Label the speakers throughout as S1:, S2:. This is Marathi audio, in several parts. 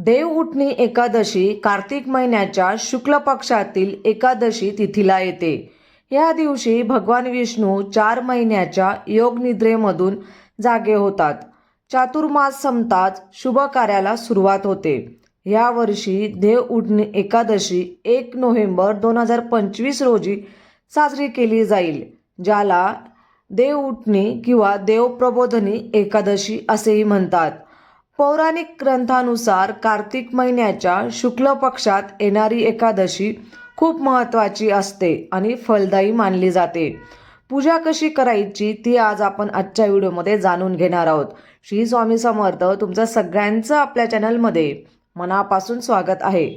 S1: देव उठणी एकादशी कार्तिक महिन्याच्या शुक्ल पक्षातील एकादशी तिथीला येते. या दिवशी भगवान विष्णू चार महिन्याच्या योग निद्रेमधून जागे होतात. चातुर्मास संपताच शुभ कार्याला सुरुवात होते. या वर्षी देव उठणी एकादशी एक नोव्हेंबर दोन हजार पंचवीस रोजी साजरी केली जाईल ज्याला देव उठणी किंवा देवप्रबोधनी एकादशी असेही म्हणतात. पौराणिक ग्रंथानुसार कार्तिक महिन्याच्या शुक्ल पक्षात येणारी एकादशी खूप महत्त्वाची असते आणि फलदायी मानली जाते. पूजा कशी करायची ती आज आपण आजच्या व्हिडिओमध्ये जाणून घेणार आहोत. श्री स्वामी समर्थ तुमचं सगळ्यांचं आपल्या चॅनलमध्ये मनापासून स्वागत आहे.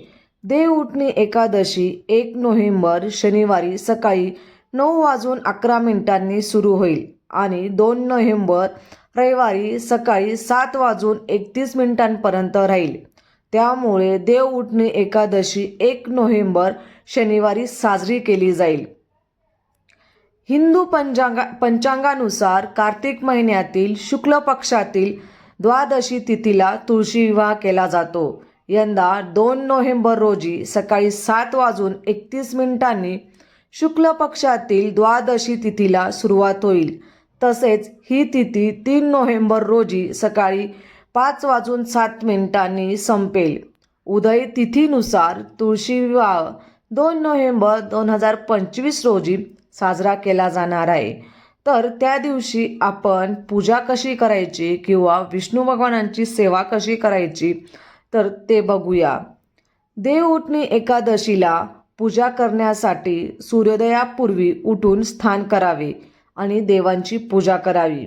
S1: देव उठणी एकादशी एक नोव्हेंबर शनिवारी सकाळी नऊ वाजून अकरा मिनिटांनी सुरू होईल. आणि दोन नोव्हेंबर रविवारी सकाळी सात वाजून एकतीस मिनिटांपर्यंत राहील. त्यामुळे देव उठणी एकादशी एक नोव्हेंबर शनिवारी साजरी केली जाईल. हिंदू पंचांगा पंचांगानुसार कार्तिक महिन्यातील शुक्ल पक्षातील द्वादशी तिथीला तुळशी विवाह केला जातो. यंदा दोन नोव्हेंबर रोजी सकाळी सात वाजून एकतीस मिनिटांनी शुक्ल पक्षातील द्वादशी तिथीला सुरुवात होईल. तसेच ही तिथी तीन नोव्हेंबर रोजी सकाळी पाच वाजून सात मिनिटांनी संपेल. उदय तिथीनुसार तुळशी विवाह दोन नोव्हेंबर दोन हजार पंचवीस रोजी साजरा केला जाणार आहे. तर त्या दिवशी आपण पूजा कशी करायची किंवा विष्णू भगवानांची सेवा कशी करायची तर ते बघूया. देव उठणी एकादशीला पूजा करण्यासाठी सूर्योदयापूर्वी उठून स्थान करावे. आणि देवांची पूजा करावी.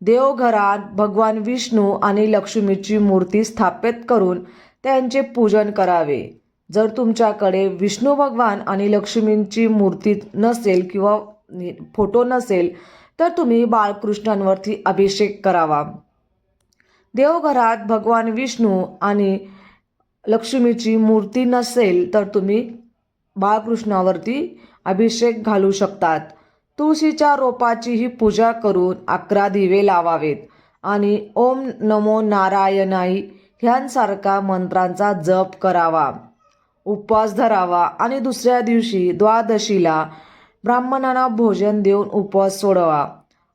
S1: देवघरात भगवान विष्णू आणि लक्ष्मीची मूर्ती स्थापित करून त्यांचे पूजन करावे. जर तुमच्याकडे विष्णू भगवान आणि लक्ष्मींची मूर्ती नसेल किंवा फोटो नसेल तर तुम्ही बाळकृष्णांवरती अभिषेक करावा. देवघरात भगवान विष्णू आणि लक्ष्मीची मूर्ती नसेल तर तुम्ही बाळकृष्णावरती अभिषेक घालू शकतात. तुळशीच्या रोपाचीही पूजा करून अकरा दिवे लावावेत. आणि ओम नमो नारायणाई ह्यांसारखा मंत्रांचा जप करावा. उपवास धरावा आणि दुसऱ्या दिवशी द्वादशीला ब्राह्मणांना भोजन देऊन उपवास सोडवा.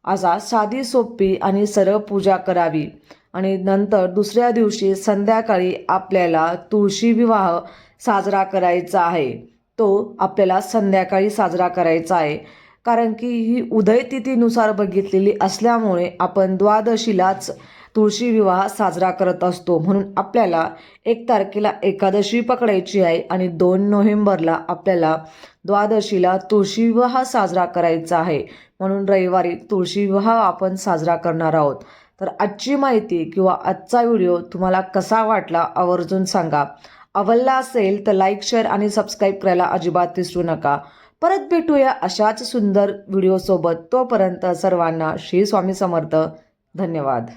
S1: असा साधी सोपी आणि सरळ पूजा करावी. आणि नंतर दुसऱ्या दिवशी संध्याकाळी आपल्याला तुळशी विवाह साजरा करायचा आहे. तो आपल्याला संध्याकाळी साजरा करायचा आहे. कारण की ही उदयतिथीनुसार बघितलेली असल्यामुळे आपण द्वादशीलाच तुळशी विवाह साजरा करत असतो. म्हणून आपल्याला एक तारखेला एकादशी पकडायची आहे आणि दोन नोव्हेंबरला आपल्याला द्वादशीला तुळशी विवाह साजरा करायचा आहे. म्हणून रविवारी तुळशी विवाह आपण साजरा करणार आहोत. तर आजची माहिती किंवा आजचा व्हिडिओ तुम्हाला कसा वाटला आवर्जून सांगा. आवडला असेल तर लाईक शेअर आणि सबस्क्राईब करायला अजिबात विसरू नका. परत भेटूया अशाच सुंदर व्हिडिओसोबत तोपर्यंत सर्वांना श्री स्वामी समर्थ. धन्यवाद.